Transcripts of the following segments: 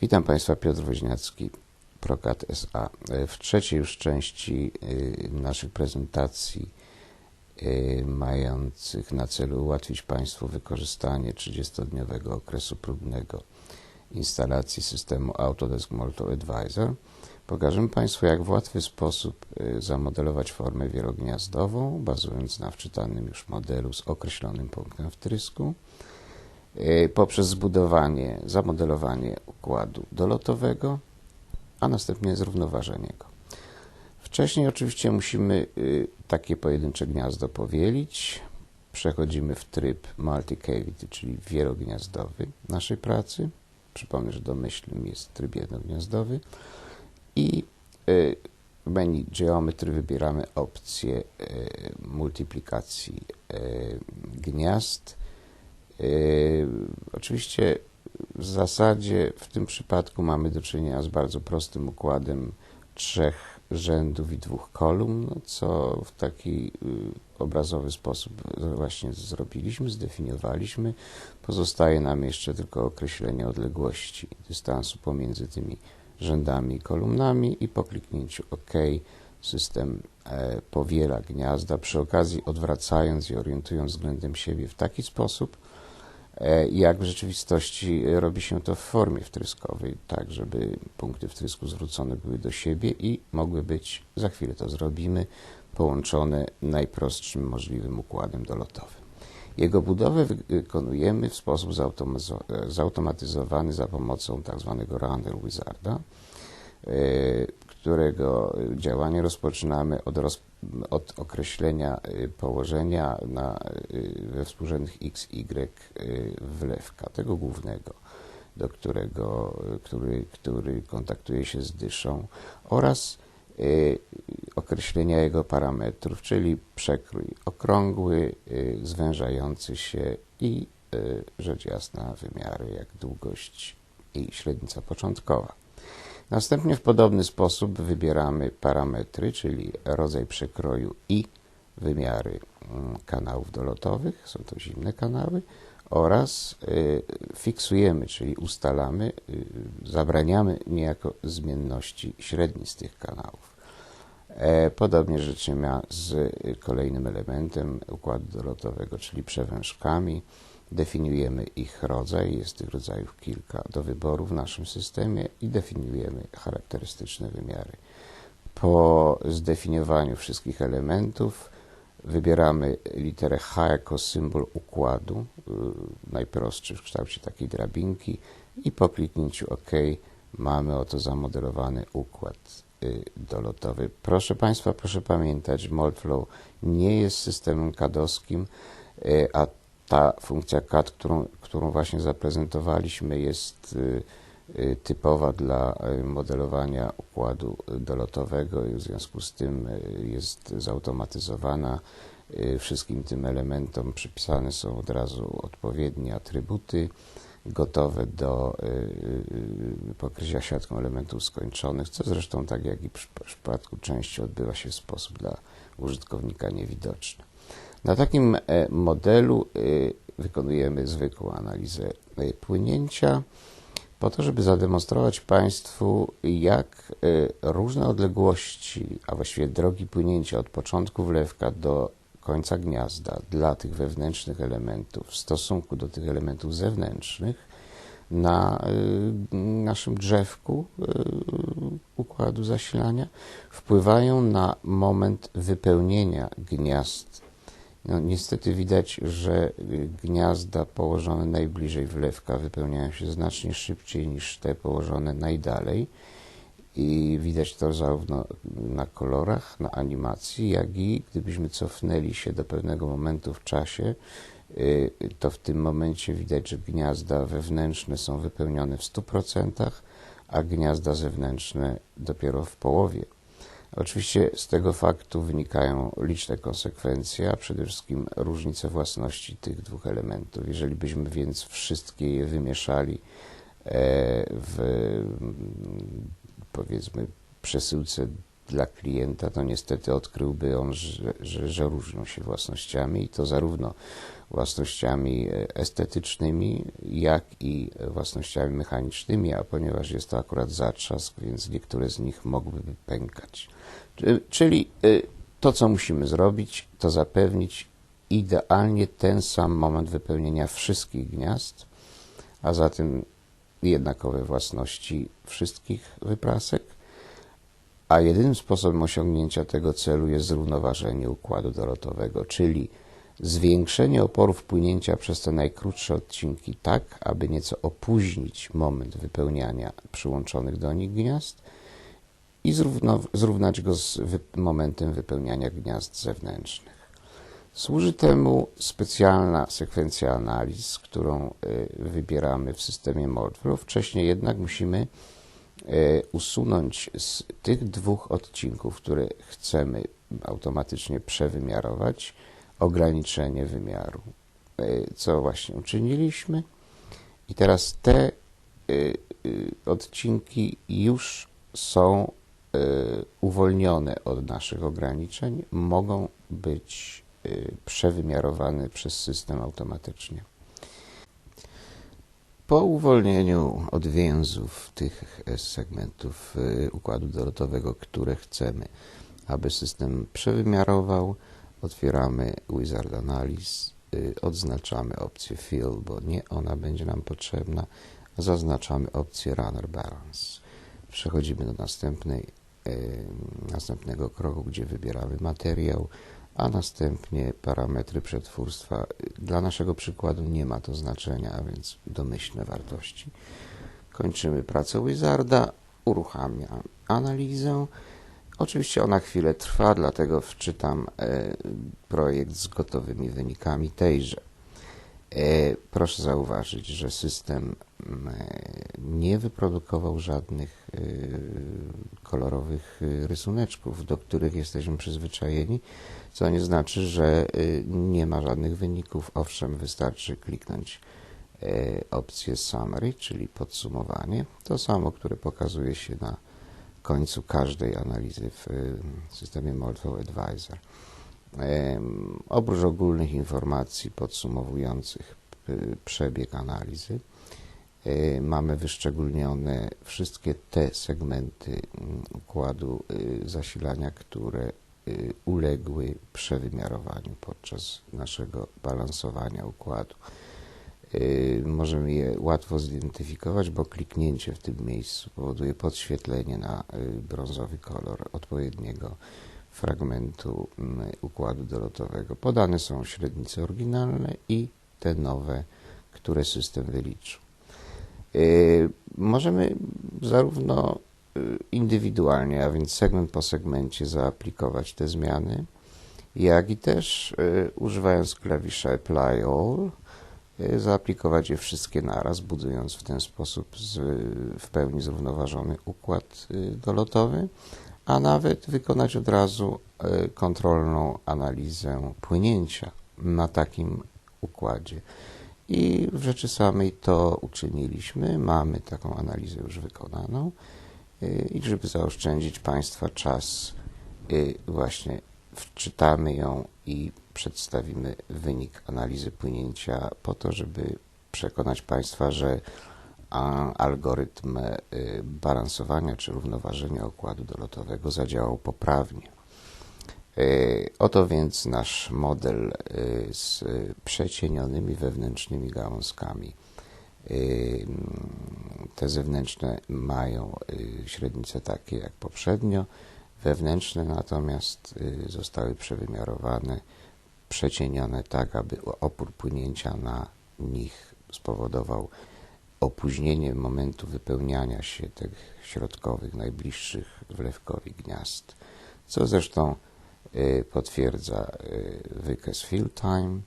Witam Państwa, Piotr Woźniacki, Prokat SA. W trzeciej już części y, naszych prezentacji y, mających na celu ułatwić Państwu wykorzystanie 30-dniowego okresu próbnego instalacji systemu Autodesk Molto Advisor, pokażemy Państwu, jak w łatwy sposób y, zamodelować formę wielogniazdową, bazując na wczytanym już modelu z określonym punktem wtrysku, poprzez zbudowanie, zamodelowanie układu dolotowego, a następnie zrównoważenie go. Wcześniej oczywiście musimy takie pojedyncze gniazdo powielić. Przechodzimy w tryb multi-cavity, czyli wielogniazdowy naszej pracy. Przypomnę, że domyślnym jest tryb jednogniazdowy i w menu Geometry wybieramy opcję multiplikacji gniazd. Oczywiście w zasadzie w tym przypadku mamy do czynienia z bardzo prostym układem trzech rzędów i dwóch kolumn, co w taki obrazowy sposób właśnie zrobiliśmy, zdefiniowaliśmy. Pozostaje nam jeszcze tylko określenie odległości dystansu pomiędzy tymi rzędami i kolumnami i po kliknięciu OK system powiela gniazda, przy okazji odwracając i orientując względem siebie w taki sposób, jak w rzeczywistości robi się to w formie wtryskowej, tak żeby punkty wtrysku zwrócone były do siebie i mogły być, za chwilę to zrobimy, połączone najprostszym możliwym układem dolotowym. Jego budowę wykonujemy w sposób zautomatyzowany za pomocą tzw. Randall Wizarda, którego działanie rozpoczynamy od, roz, od określenia położenia na, we współrzędnych x, y wlewka, tego głównego, do którego, który, który kontaktuje się z dyszą oraz określenia jego parametrów, czyli przekrój okrągły, zwężający się i rzecz jasna wymiary jak długość i średnica początkowa. Następnie w podobny sposób wybieramy parametry, czyli rodzaj przekroju i wymiary kanałów dolotowych, są to zimne kanały, oraz fiksujemy, czyli ustalamy, zabraniamy niejako zmienności średniej z tych kanałów. Podobnie rzecz ma z kolejnym elementem układu dolotowego, czyli przewężkami. Definiujemy ich rodzaj, jest tych rodzajów kilka do wyboru w naszym systemie i definiujemy charakterystyczne wymiary. Po zdefiniowaniu wszystkich elementów wybieramy literę H jako symbol układu, najprostszy w kształcie takiej drabinki i po kliknięciu OK mamy oto zamodelowany układ dolotowy. Proszę Państwa, proszę pamiętać, Moldflow nie jest systemem kadowskim, a ta funkcja CAD, którą, którą właśnie zaprezentowaliśmy, jest typowa dla modelowania układu dolotowego i w związku z tym jest zautomatyzowana. Wszystkim tym elementom przypisane są od razu odpowiednie atrybuty gotowe do pokrycia siatką elementów skończonych, co zresztą tak jak i w przypadku części odbywa się w sposób dla użytkownika niewidoczny. Na takim modelu wykonujemy zwykłą analizę płynięcia po to, żeby zademonstrować Państwu, jak różne odległości, a właściwie drogi płynięcia od początku wlewka do końca gniazda dla tych wewnętrznych elementów w stosunku do tych elementów zewnętrznych na naszym drzewku układu zasilania wpływają na moment wypełnienia gniazd. No, niestety widać, że gniazda położone najbliżej wlewka wypełniają się znacznie szybciej niż te położone najdalej i widać to zarówno na kolorach, na animacji, jak i gdybyśmy cofnęli się do pewnego momentu w czasie, to w tym momencie widać, że gniazda wewnętrzne są wypełnione w 100%, a gniazda zewnętrzne dopiero w połowie. Oczywiście z tego faktu wynikają liczne konsekwencje, a przede wszystkim różnice własności tych dwóch elementów. Jeżeli byśmy więc wszystkie je wymieszali w powiedzmy przesyłce dla klienta, to niestety odkryłby on, że, że, że różnią się własnościami i to zarówno własnościami e, estetycznymi, jak i własnościami mechanicznymi, a ponieważ jest to akurat zatrzask, więc niektóre z nich mogłyby pękać. Czyli e, to, co musimy zrobić, to zapewnić idealnie ten sam moment wypełnienia wszystkich gniazd, a zatem jednakowe własności wszystkich wyprasek, a jedynym sposobem osiągnięcia tego celu jest zrównoważenie układu dolotowego, czyli zwiększenie oporu wpłynięcia przez te najkrótsze odcinki tak, aby nieco opóźnić moment wypełniania przyłączonych do nich gniazd i zrównać go z wy momentem wypełniania gniazd zewnętrznych. Służy temu specjalna sekwencja analiz, którą y, wybieramy w systemie Moldflow. Wcześniej jednak musimy usunąć z tych dwóch odcinków, które chcemy automatycznie przewymiarować, ograniczenie wymiaru, y, co właśnie uczyniliśmy. I teraz te odcinki już są uwolnione od naszych ograniczeń, mogą być przewymiarowany przez system automatycznie. Po uwolnieniu od więzów tych segmentów y, układu dolotowego, które chcemy, aby system przewymiarował, otwieramy Wizard Analysis, y, odznaczamy opcję Fill, bo nie ona będzie nam potrzebna, zaznaczamy opcję Runner Balance. Przechodzimy do następnej, następnego kroku, gdzie wybieramy materiał, a następnie parametry przetwórstwa. Dla naszego przykładu nie ma to znaczenia, a więc domyślne wartości. Kończymy pracę Wizarda, uruchamiam analizę. Oczywiście ona chwilę trwa, dlatego wczytam e, projekt z gotowymi wynikami tejże. E, proszę zauważyć, że system mm, e, nie wyprodukował żadnych kolorowych rysuneczków, do których jesteśmy przyzwyczajeni co nie znaczy, że nie ma żadnych wyników. Owszem, wystarczy kliknąć e, opcję Summary, czyli podsumowanie. To samo, które pokazuje się na końcu każdej analizy w systemie Moldflow Advisor. Oprócz ogólnych informacji podsumowujących y, przebieg analizy, e, mamy wyszczególnione wszystkie te segmenty mm, układu zasilania, które Y, uległy przewymiarowaniu podczas naszego balansowania układu. Y, możemy je łatwo zidentyfikować, bo kliknięcie w tym miejscu powoduje podświetlenie na y, brązowy kolor odpowiedniego fragmentu mm, układu dolotowego. Podane są średnice oryginalne i te nowe, które system wyliczył. Możemy zarówno Y, indywidualnie, a więc segment po segmencie zaaplikować te zmiany, jak i też y, używając klawisza Apply All y, zaaplikować je wszystkie naraz, budując w ten sposób w pełni zrównoważony układ dolotowy, a nawet wykonać od razu kontrolną analizę płynięcia na takim układzie. I w rzeczy samej to uczyniliśmy. Mamy taką analizę już wykonaną. Y, i żeby zaoszczędzić Państwa czas, y, właśnie wczytamy ją i przedstawimy wynik analizy płynięcia po to, żeby przekonać Państwa, że algorytm y, balansowania czy równoważenia układu dolotowego zadziałał poprawnie. Oto więc nasz model z przecienionymi wewnętrznymi gałązkami te zewnętrzne mają y, średnice takie jak poprzednio, wewnętrzne natomiast y, zostały przewymiarowane, przecienione tak, aby opór płynięcia na nich spowodował opóźnienie momentu wypełniania się tych środkowych, najbliższych wlewkowi gniazd, co zresztą y, potwierdza wykaz fill time,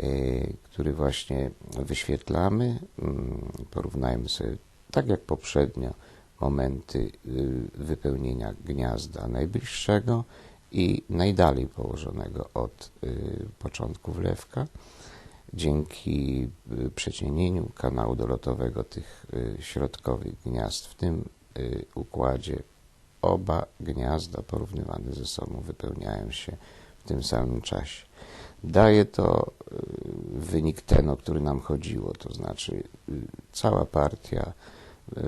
Y, który właśnie wyświetlamy. Mm, porównajmy sobie, tak jak poprzednio, momenty y, wypełnienia gniazda najbliższego i najdalej położonego od y, początku wlewka. Dzięki przecienieniu kanału dolotowego tych środkowych gniazd w tym układzie oba gniazda porównywane ze sobą wypełniają się w tym samym czasie. Daje to y, wynik ten, o który nam chodziło, to znaczy y, cała partia y,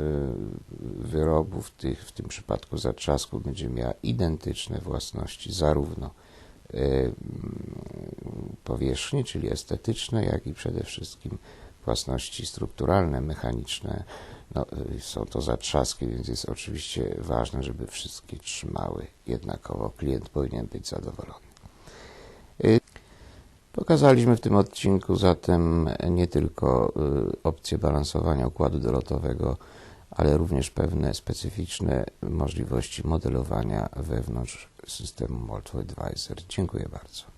wyrobów tych, w tym przypadku zatrzasku będzie miała identyczne własności, zarówno powierzchni, czyli estetyczne, jak i przede wszystkim własności strukturalne, mechaniczne. No, są to zatrzaski, więc jest oczywiście ważne, żeby wszystkie trzymały jednakowo. Klient powinien być zadowolony. Pokazaliśmy w tym odcinku zatem nie tylko y, opcje balansowania układu dolotowego, ale również pewne specyficzne możliwości modelowania wewnątrz systemu Molto Advisor. Dziękuję bardzo.